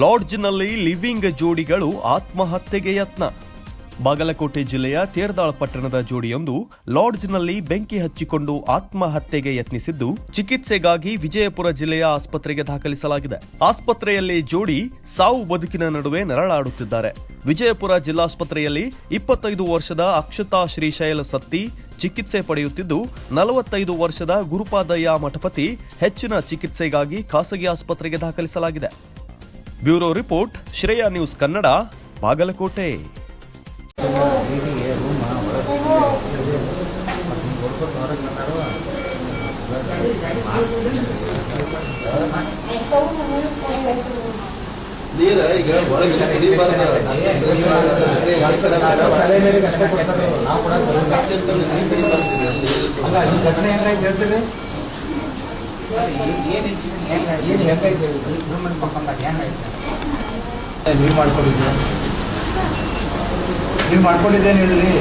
ಲಾಡ್ಜ್ನಲ್ಲಿ living ಜೋಡಿಗಳು ಆತ್ಮಹತ್ಯೆಗೆ ಯತ್ನ. ಬಾಗಲಕೋಟೆ ಜಿಲ್ಲೆಯ ತೇರ್ದಾಳ್ ಪಟ್ಟಣದ ಜೋಡಿಯೊಂದು ಲಾಡ್ಜ್ನಲ್ಲಿ ಬೆಂಕಿ ಹಚ್ಚಿಕೊಂಡು ಆತ್ಮಹತ್ಯೆಗೆ ಯತ್ನಿಸಿದ್ದು, ಚಿಕಿತ್ಸೆಗಾಗಿ ವಿಜಯಪುರ ಜಿಲ್ಲೆಯ ಆಸ್ಪತ್ರೆಗೆ ದಾಖಲಿಸಲಾಗಿದೆ. ಆಸ್ಪತ್ರೆಯಲ್ಲಿ ಜೋಡಿ ಸಾವು ಬದುಕಿನ ನಡುವೆ ನರಳಾಡುತ್ತಿದ್ದಾರೆ. ವಿಜಯಪುರ ಜಿಲ್ಲಾಸ್ಪತ್ರೆಯಲ್ಲಿ ಇಪ್ಪತ್ತೈದು ವರ್ಷದ ಅಕ್ಷತಾ ಶ್ರೀಶೈಲ ಸತ್ತಿ ಚಿಕಿತ್ಸೆ ಪಡೆಯುತ್ತಿದ್ದು, ನಲವತ್ತೈದು ವರ್ಷದ ಗುರುಪಾದಯ್ಯ ಮಠಪತಿ ಹೆಚ್ಚಿನ ಚಿಕಿತ್ಸೆಗಾಗಿ ಖಾಸಗಿ ಆಸ್ಪತ್ರೆಗೆ ದಾಖಲಿಸಲಾಗಿದೆ. Bureau report Shreya news Kannada Bagalkote. ನೀರ ಈಗ ನೀವು ಮಾಡ್ಕೊಂಡಿದ್ದೀರ ನೀವು ಮಾಡ್ಕೊಂಡಿದ್ದೇನು ಹೇಳ್ರಿ